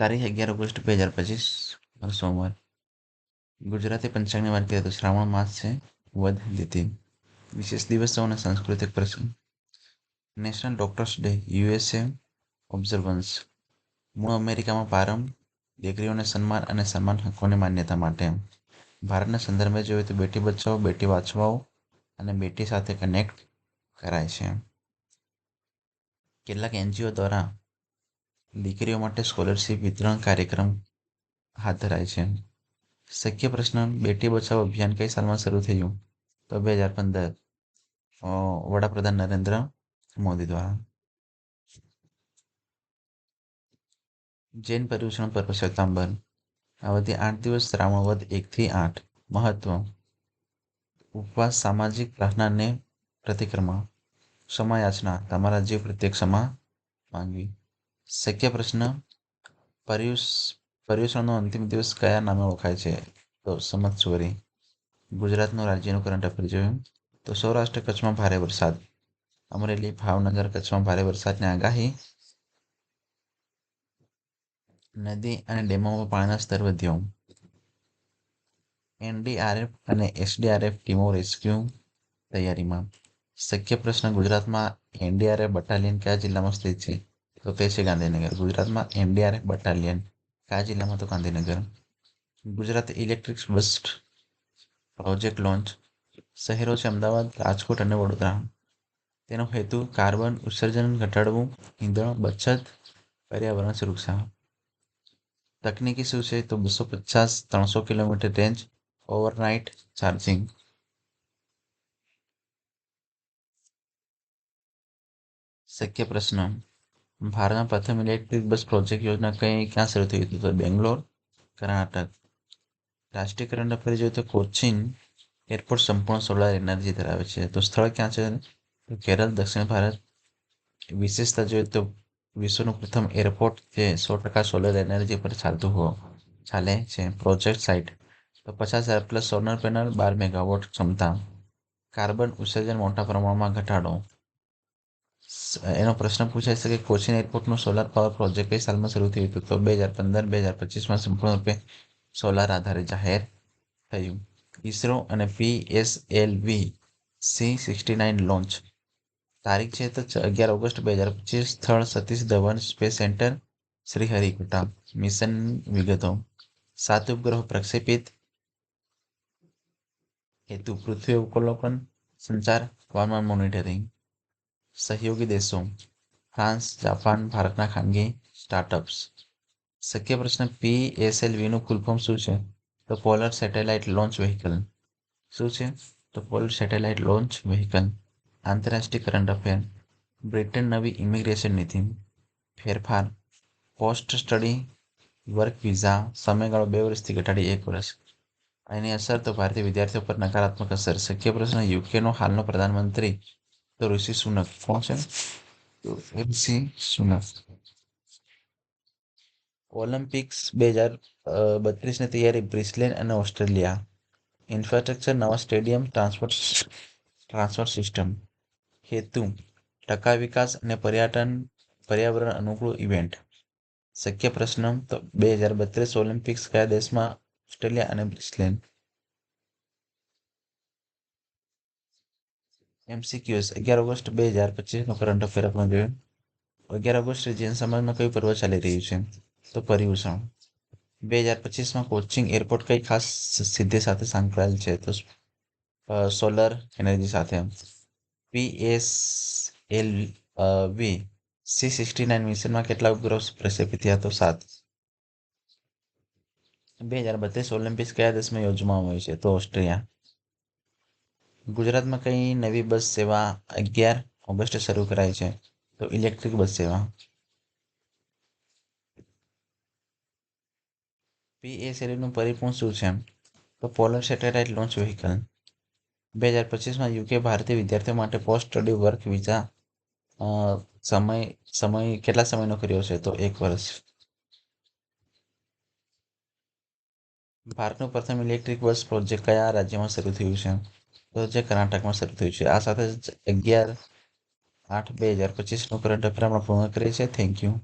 તારીખ અગિયાર ઓગસ્ટ બે હજાર પચીસ સોમવાર. ગુજરાતી પંચાંગની વાત કરીએ તો શ્રાવણ માસ છે વધ તિથિ વિશેષ દિવસો અને સાંસ્કૃતિક પ્રસંગ. National doctors day, USA observance. મૂળ અમેરિકામાં પ્રારંભ દીકરીઓને સન્માન અને સન્માન હકોની માન્યતા માટે. ભારતના સંદર્ભે જોઈએ તો બેટી બચાવો, બેટી વાંચવાઓ અને બેટી સાથે કનેક્ટ કરાય છે. કેટલાક એનજીઓ દ્વારા દીકરીઓ માટે સ્કોલરશિપ વિતરણ કાર્યક્રમ હાથ ધરાય છે. શક્ય પ્રશ્ન, બેટી બચાવો અભિયાન કઈ સાલમાં શરૂ થયું? તો બે હજાર પંદર. વડાપ્રધાન નરેન્દ્ર મોદી દ્વારા. જૈન પર્યુષણ પર્વ શ્વેતાંબર આવતી આઠ દિવસ શ્રાવણ વધ એકથી આઠ. મહત્વ. ઉપવાસ, સામાજિક પ્રાર્થનાને પ્રતિક્રમા ક્ષમાયાચના તમારા જીવ પ્રત્યે ક્ષમા માંગવી. શક્ય પ્રશ્ન. પર્યુષ, પર્યુષણનો અંતિમ દિવસ કયા નામે ઓળખાય છે? તો સંવત્સરી ગુજરાતનું રાજ્યનું કરંટ અફેર જોયું. તો સૌરાષ્ટ્ર કચ્છમાં ભારે વરસાદ. અમરેલી, ભાવનગર કચ્છમાં ભારે વરસાદની આગાહી. નદી અને ડેમોમાં પાણીના સ્તર વધ્યો. એનડીઆરએફ અને એસડીઆરએફ ટીમો રેસ્ક્યુ તૈયારીમાં. શક્ય પ્રશ્ન ગુજરાતમાં એનડીઆરએફ બટાલિયન કયા જિલ્લામાં સ્થિત છે? તો તે છે ગાંધીનગર. ગુજરાતમાં એમડીઆરએફ બટાલિયન કયા જિલ્લામાં તો Gandhinagar? Gujarat electric bus project launch શહેરો છે અમદાવાદ, રાજકોટ અને વડોદરા. તેનો હેતુ કાર્બન ઉત્સર્જન ઘટાડવું, ઈંધણ, બચત, પર્યાવરણ સુરક્ષા. તકનીકી શું છે? તો બસો પચાસ, ત્રણસો કિલોમીટર રેન્જ ઓવરનાઇટ ચાર્જિંગ શક્ય પ્રશ્ન ભારતમાં પ્રથમ ઇલેક્ટ્રિક બસ પ્રોજેક્ટ યોજના કઈ, ક્યાં શરૂ થઈ હતી? તો બેંગ્લોર, કર્ણાટક. રાષ્ટ્રીયકરણ ફરી જોઈએ તો કોચિન એરપોર્ટ સંપૂર્ણ સોલાર એનર્જી ધરાવે છે. તો સ્થળ ક્યાં છે? તો કેરળ, દક્ષિણ ભારત. વિશેષતા જોઈએ તો વિશ્વનું પ્રથમ એરપોર્ટ જે સો ટકા સોલર એનર્જી પર ચાલતું હો, ચાલે છે. Project site. તો પચાસ હજાર પ્લસ સોલર પેનલ, બાર મેગાવોટ ક્ષમતા. કાર્બન ઉત્સર્જન મોટા પ્રમાણમાં ઘટાડો. એનો પ્રશ્ન પૂછાઈ શકે કોચિન એરપોર્ટનો સોલાર પાવર પ્રોજેક્ટ કઈ સાલમાં શરૂ થયું હતું? તો બે હજાર પંદર, બે હજાર પચીસમાં સંપૂર્ણ રૂપે સોલાર આધારે જાહેર થયું. ઇસરો અને P S L V C sixty nine launch. તારીખ છે તો અગિયાર ઓગસ્ટ બે હજાર પચીસ, સ્થળ Satish Dhawan space centre, Sriharikota. Mission વિગતો. સાત ઉપગ્રહો પ્રક્ષેપિત. હેતુ, પૃથ્વી અવલોકન સંચાર, હવામાન મોનિટરિંગ. સહયોગી દેશો, ફ્રાન્સ, જાપાન, ભારતના ખાનગી સ્ટાર્ટઅપ્સ શક્ય પ્રશ્ન પી એસએલવીનું ફૂલ ફોર્મ શું છે? તો પોલર સેટેલાઇટ લોન્ચ વ્હીકલ શું છે? તો પોલર સેટેલાઇટ લોન્ચ વ્હીકલ આંતરરાષ્ટ્રીય કરંટ અફેર બ્રિટન નવી ઇમિગ્રેશન નીતિ. ફેરફાર. પોસ્ટ સ્ટડી વર્ક વિઝા સમયગાળો બે વર્ષથી ઘટાડી એક વર્ષ. એની અસર તો ભારતીય વિદ્યાર્થીઓ પર નકારાત્મક અસર. શક્ય પ્રશ્ન યુકેનો હાલનો પ્રધાનમંત્રી તો ઋષિ સુનક કોણ છે તો ઋષિ સુનક ઓલિમ્પિક્સ બે હજાર બત્રીસની તૈયારી બ્રિસ્લેન અને ઓસ્ટ્રેલિયા ઇન્ફ્રાસ્ટ્રક્ચર નવા સ્ટેડિયમ ટ્રાન્સપોર્ટ ટ્રાન્સપોર્ટ સિસ્ટમ હેતુ ટકા વિકાસ અને પર્યટન પર્યાવરણ અનુકૂળ ઇવેન્ટ શક્ય પ્રશ્ન તો બે હજાર બત્રીસ ઓલિમ્પિક્સ કયા દેશમાં ઓસ્ટ્રેલિયા અને બ્રિસ્લેન એમસીક્યુએસ અગિયાર ઓગસ્ટ બે હજાર પચીસનો કરંટ અફેર આપણે જોયું અગિયાર ઓગસ્ટ જૈન સમાજમાં કયું પર્વ ચાલી રહ્યું છે, તો પર્યુષણ બે હજાર પચીસમાં કોચિંગ એરપોર્ટ કઈ ખાસ સિદ્ધિ સાથે સંકળાયેલ છે, તો સોલર એનર્જી સાથે. P S L V C sixty nine મિશનમાં કેટલા ઉપગ્રહો પ્રક્ષેપિત થયા, તો સાત. બે હજાર બત્રીસ ઓલિમ્પિક્સ કયા દેશમાં યોજવામાં આવી છે, તો ઓસ્ટ્રેલિયા ગુજરાતમાં કઈ નવી બસ સેવા અગિયાર ઓગસ્ટે શરૂ કરાઈ છે? તો ઇલેક્ટ્રિક બસ સેવા. પીએસએલનું પરિપૂર્ણ શું છે? તો પોલર સેટેલાઇટ લોન્ચ વ્હીકલ બે હજાર પચીસમાં યુકે ભારતીય વિદ્યાર્થીઓ માટે પોસ્ટ સ્ટડી વર્ક વિઝા સમય સમય, કેટલા સમયનો કર્યો છે? તો એક વર્ષ. ભારતનું પ્રથમ ઇલેક્ટ્રિક બસ પ્રોજેક્ટ કયા રાજ્યમાં શરૂ થયું છે? તો જે કર્ણાટકમાં શરૂ થયું છે. આ સાથે જ અગિયાર આઠ બે હજાર પચીસનું કરંટ અફેર આપણે પૂર્ણ કરીએ છીએ થેન્ક યુ